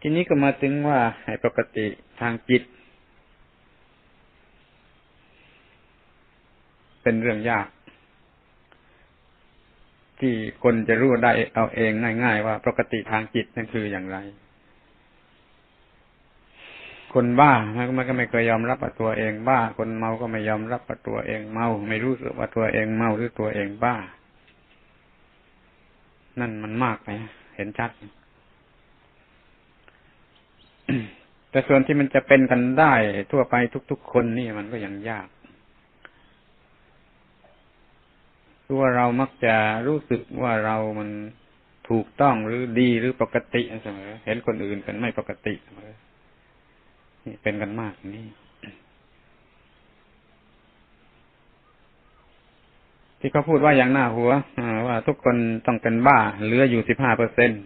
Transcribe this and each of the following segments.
ทีนี้ก็มาถึงว่าให้ปกติทางจิต เป็นเรื่องยาก ที่คนจะรู้ได้เอาเองง่าย ๆ ว่าปกติทางจิตนั่นคืออย่างไร คนบ้ามันก็ไม่เคยยอมรับว่าตัวเองบ้า คนเมาก็ไม่ยอมรับว่าตัวเองเมา ไม่รู้สึกว่าตัวเองเมาหรือตัวเองบ้า นั่นมันมากไหม ห็นชัด แต่ส่วนที่มันจะเป็นกันได้ทั่วไปทุก ๆ คนนี่มันก็ยังยากคือว่าเรามักจะรู้สึกว่าเรามันถูกต้องหรือดีหรือปกติเสมอ เห็นคนอื่นเป็นไม่ปกติเสมอนี่เป็นกันมากนี่ ที่เขาพูดว่าอย่างหน้าหัวว่าทุกคนต้องเป็นบ้าเหลืออยู่สิบห้าเปอร์เซ็นต์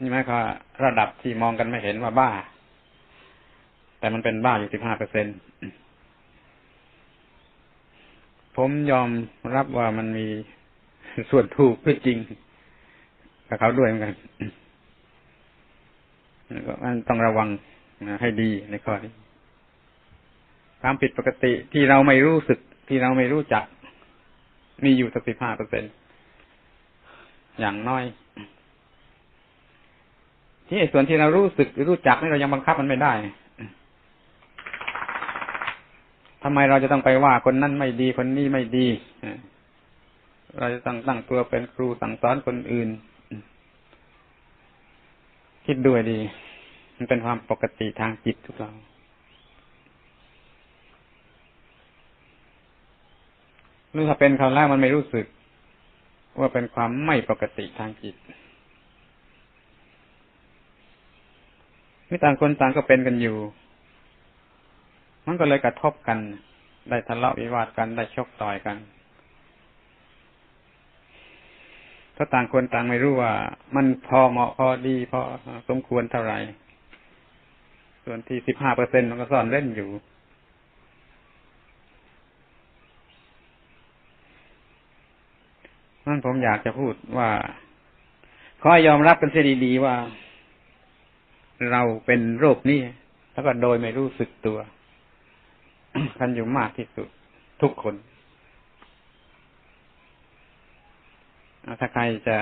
นี่หมายความระดับที่มองกันไม่เห็นว่าบ้า แต่มันเป็นบ้าอยู่สิบห้าเปอร์เซ็นต์ผมยอมรับว่ามันมีส่วนถูกด้วยจริงกับเขาด้วยเหมือนกันก็ต้องระวังให้ดีในข้อนี้ ความผิดปกติที่เราไม่รู้สึกที่เราไม่รู้จัก มีอยู่สักสิบห้าเปอร์เซ็นอย่างน้อย ที่ส่วนที่เรารู้สึกรู้จักนี่เรายังบังคับมันไม่ได้ทำไมเราจะต้องไปว่าคนนั้นไม่ดีคนนี้ไม่ดีเราจะต้องตั้งตัวเป็นครูสั่งสอนคนอื่น คิดด้วยดี มันเป็นความปกติทางจิตทุกเรา หรือถ้าเป็นคราวแรกมันไม่รู้สึก ว่าเป็นความไม่ปกติทางจิตนี่ต่างคนต่างก็เป็นกันอยู่ มันก็เลยกระทบกัน ได้ทะเลาะวิวาทกันได้ชกต่อยกันถ้าต่างคนต่างไม่รู้ว่า มันพอเหมาะพอดีพอสมควรเท่าไหร่ ส่วนที่สิบห้าเปอร์เซ็นมันก็ซ่อนเล่นอยู่ นั่นผมอยากจะพูดว่า ขอยอมรับกันเสียดีๆว่า เราเป็นโรคนี้แล้วก็โดยไม่รู้สึกตัวกันอยู่มากที่สุด ทุกคนถ้าใครจะ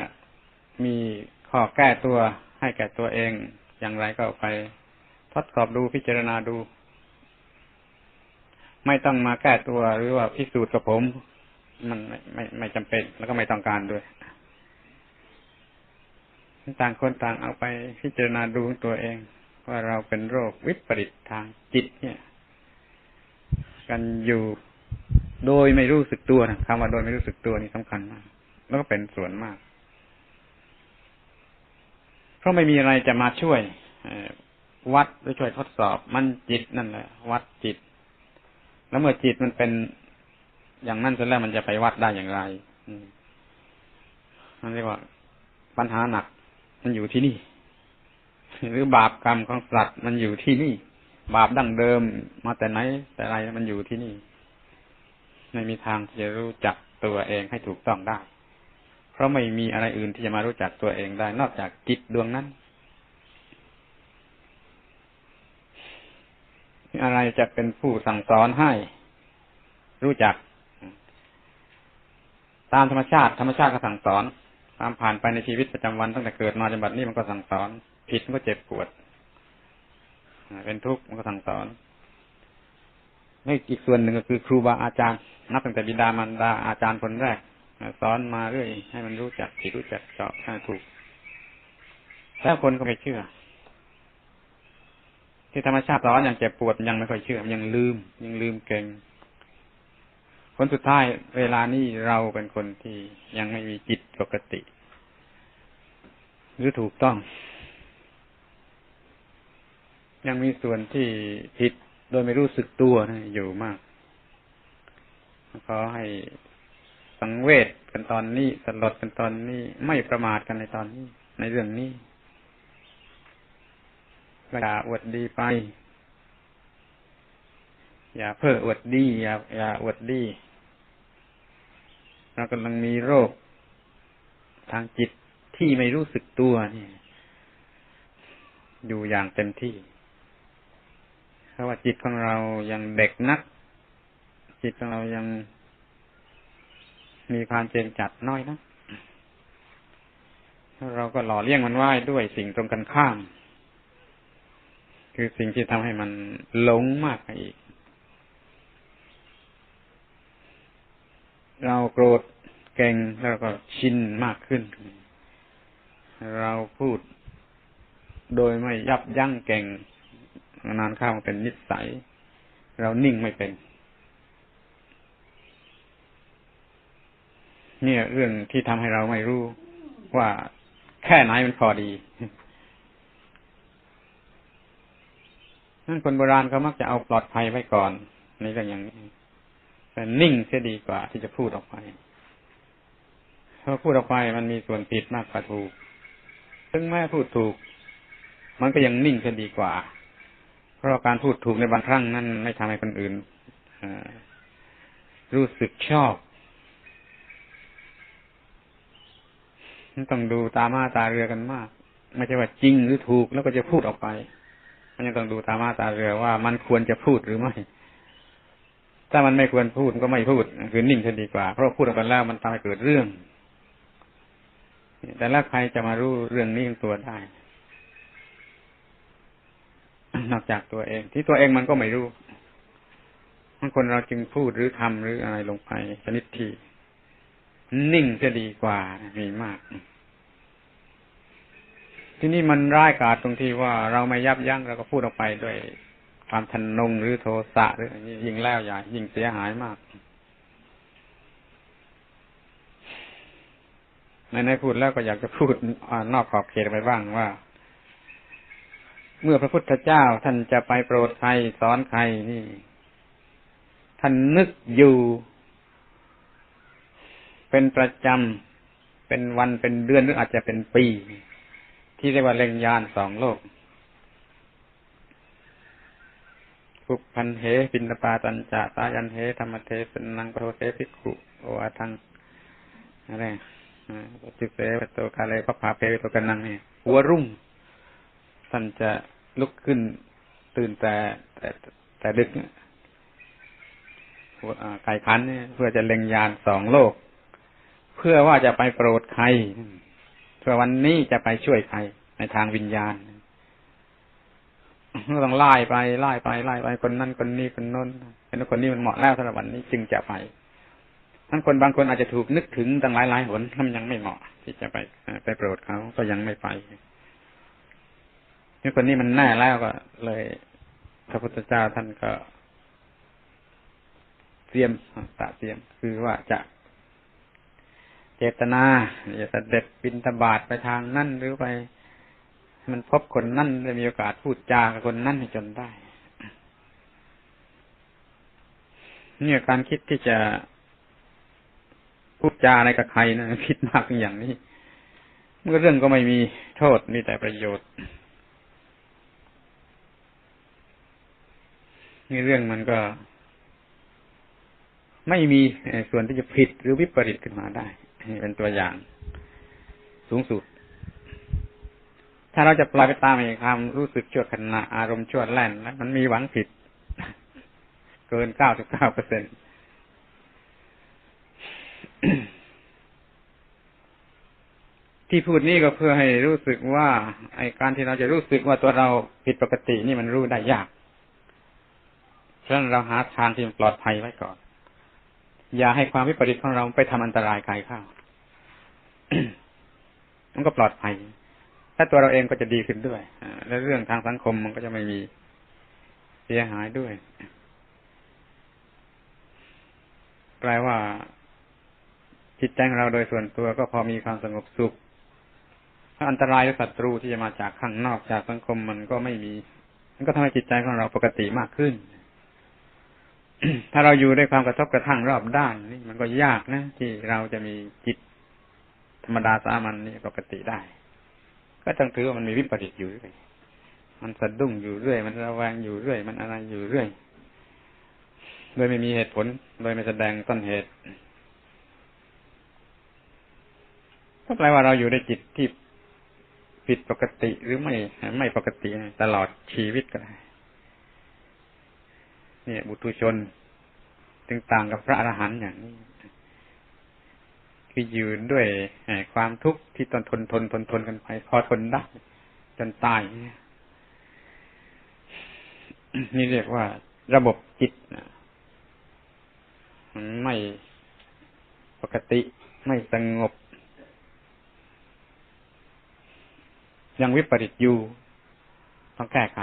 มีข้อแก้ตัวให้แก่ตัวเอง อย่างไรก็ไปทดสอบดูพิจารณาดู ไม่ต้องมาแก้ตัวหรือว่าพิสูจน์กับผม มันไม่ไม่ไม่จำเป็น แล้วก็ไม่ต้องการด้วย ต่างคนต่างเอาไปพิจารณาดูตัวเอง ว่าเราเป็นโรควิปริตทางจิต เนี่ย กันอยู่โดยไม่รู้สึกตัวนะคำว่าโดยไม่รู้สึกตัวนี่สำคัญมาก แล้วก็เป็นส่วนมาก เพราะไม่มีอะไรจะมาช่วยวัดหรือช่วยทดสอบ มันจิตนั่นแหละ วัดจิต แล้วเมื่อจิตมันเป็น อย่างนั้นเสร็จแล้วมันจะไปวัดได้อย่างไรมันเรียกว่า ปัญหาหนัก มันอยู่ที่นี่ หรือบาปกรรมของสัตว์มันอยู่ที่นี่ บาปดั้งเดิมมาแต่ไหน แต่ไรมันอยู่ที่นี่ ไม่มีทางที่จะรู้จักตัวเองให้ถูกต้องได้ เพราะไม่มีอะไรอื่นที่จะมารู้จักตัวเองได้ นอกจากจิตดวงนั้นอะไรจะเป็นผู้สั่งสอนให้ รู้จัก ตามธรรมชาติธรรมชาติก็สั่งสอน ตามผ่านไปในชีวิตประจำวันตั้งแต่เกิดมาจนบัดนี้มันก็สั่งสอน ผิดมันก็เจ็บปวดเป็นทุกข์มันก็สั่งสอนนี่อีกส่วนหนึ่งก็คือครูบาอาจารย์ นับตั้งแต่บิดามารดาอาจารย์คนแรกสอนมาเรื่อยให้มันรู้จักผิดรู้จักเจาะให้ถูกแล้วคนก็ไม่เชื่อ ที่ธรรมชาติสอนอย่างเจ็บปวดยังไม่ค่อยเชื่อ ยังลืม ยังลืมเก่ง ลสุดท้ายเวลานี้เราเป็นคนที่ยังไม่มีจิตปกติ หรือถูกต้อง ยังมีส่วนที่ผิดโดยไม่รู้สึกตัวนะอยู่มากขอให้สังเวชกันตอนนี้สลดกันตอนนี้ไม่ประมาทกันในตอนนี้ ในเรื่องนี้อย่าอวดดีไป อย่าเพ้ออวดดี อย่าอย่าอวดดี เรากำลังมีโรคทางจิตที่ไม่รู้สึกตัวนี่อยู่อย่างเต็มที่เพราะว่าจิตของเรายังเด็กนัก จิตของเรายังมีความเจนจัดน้อยนะเราก็หล่อเลี้ยงมันไว้ด้วยสิ่งตรงกันข้าม คือสิ่งที่ทำให้มันหลงมากไปอีก เราโกรธเก่งแล้วก็ชินมากขึ้น เราพูดโดยไม่ยับยั้งเก่งนานข้ามเป็นนิสัย เรานิ่งไม่เป็น เนี่ยเรื่องที่ทำให้เราไม่รู้ว่าแค่ไหนมันพอดีนั่นคนโบราณเขามักจะเอาปลอดภัยไว้ก่อนในเรื่องอย่างนี้ นิ่งเสียดีกว่า ที่จะพูดออกไปเพราะพูดออกไปมันมีส่วนผิดมากกว่าถูก ซึ่งแม้พูดถูก มันก็ยังนิ่งเสียดีกว่า เพราะการพูดถูกในบางครั้งนั้นไม่ทำให้คนอื่นรู้สึกชอบต้องดูตามาตาเรือกันมาก ไม่ใช่ว่าจริงหรือถูกแล้วก็จะพูดออกไป มันยังต้องดูตามาตาเรือว่ามันควรจะพูดหรือไม่ ถ้ามันไม่ควรพูดก็ไม่พูดคือนิ่งจะดีกว่า เพราะพูดออกไปแล้วมันทำให้เกิดเรื่อง แต่แล้วใครจะมารู้เรื่องนี้ตัวได้ นอกจากตัวเอง ที่ตัวเองมันก็ไม่รู้บางคนเราจึงพูดหรือทำหรืออะไรลงไปชนิดที่นิ่งจะดีกว่ามีมาก ที่นี่มันร้ายกาจตรงที่ว่าเราไม่ยับยั้งเราก็พูดออกไปด้วย ความทันนงหรือโทสะหรือยิ่งแล้วใหญ่ยิ่งเสียหายมากในในพูดแล้วก็อยากจะพูดอนอกขอบเขตไปบ้างว่า เมื่อพระพุทธเจ้าท่านจะไปโปรดใครสอนใครนี่ ท่านนึกอยู่ เป็นประจำเป็นวันเป็นเดือนหรืออาจจะเป็นปี ที่เรียกว่าเล็งยานสองโลก ภุพันเหปินตปาตัญจะตายันเหธรรมเทสนังโปรเทภิกขุโออาทังอะไรจิเสวโตกาเลพระผาเพวโตกันนังเนี่ยหัวรุ่งท่านจะลุกขึ้นตื่นแต่แต่แต่ดึกไก่คันเนี่ยเพื่อจะเล็งยานสองโลก เพื่อว่าจะไปโปรดใครเพื่อวันนี้จะไปช่วยใครในทางวิญญาณ ต้องไล่ไปไล่ไปไล่ไปคนนั้นคนนี้คนน้นเห็นคนนี้มันเหมาะแล้วสำหรับวันนี้จึงจะไปทั้งคนบางคนอาจจะถูกนึกถึงตั้งหลายหลายหนทำยังไม่เหมาะ ที่จะไปไปโปรดเขาก็ยังไม่ไปนี่คนนี้มันแน่แล้วก็ เลยพระพุทธเจ้าท่านก็เตรียมตะเตรียม คือว่าจะเจตนาจะเสด็จบินตบาทไปทางนั่นหรือไป มันพบคนนั่นจะมีโอกาสพูดจากับคนนั่นให้จนได้เนี่ยการคิดที่จะพูดจาอะไรกับใครนะคิดมากอย่างนี้เมื่อเรื่องก็ไม่มีโทษมีแต่ประโยชน์นี่เรื่องมันก็ ไม่มีส่วนที่จะผิดหรือวิปริตขึ้นมาได้เป็นตัวอย่างสูงสุดาเราจะปล่อยไปตามอความรู้สึกชั่วขณะอารมณ์ชั่วแล่นแล้วมันมีหวังผิด เกินเก้าสิบเก้าเปอร์เซ็นที่พูดนี้ก็เพื่อให้รู้สึกว่า ไอการที่เราจะรู้สึกว่าตัวเราผิดปกตินี่มันรู้ได้ยาก ฉะนั้นเราหาทางที่ปลอดภัยไว้ก่อน อย่าให้ความวิปริตของเราไปทำอันตรายใครข้าวมันก็ปลอดภัย ถ้าตัวเราเองก็จะดีขึ้นด้วยและเรื่องทางสังคมมันก็จะไม่มีเสียหายด้วยแปลว่าจิตใจของเราโดยส่วนตัวก็พอมีความสงบสุขถ้าอันตรายหรือศัตรูที่จะมาจากข้างนอกจากสังคมมันก็ไม่มี มันก็ทำให้จิตใจของเราปกติมากขึ้น ถ้าเราอยู่ด้วยความกระทบกระทั่งรอบด้านนี่มันก็ยากนะที่เราจะมีจิตธรรมดาสามัญนี่ปกติได้ ก็ต้องถือว่ามันมีวิปริตอยู่เรื่อยมันสะดุ้งอยู่เรื่อย มันระแวงอยู่เรื่อย มันอะไรอยู่เรื่อย โดยไม่มีเหตุผล โดยไม่แสดงต้นเหตุ ก็แปลว่าเราอยู่ในจิตที่ผิดปกติหรือไม่ไม่ปกติตลอดชีวิตก็ได้นี่บุตุชนจึงต่างกับพระอรหันต์อย่างนี้ คือยืนด้วยความทุกข์ที่ตนทนทนทนทนกันไปพอทนได้จนตายนี่เรียกว่าระบบจิตมันไม่ปกติไม่สงบ ยังวิปริตอยู่ ต้องแก้ไข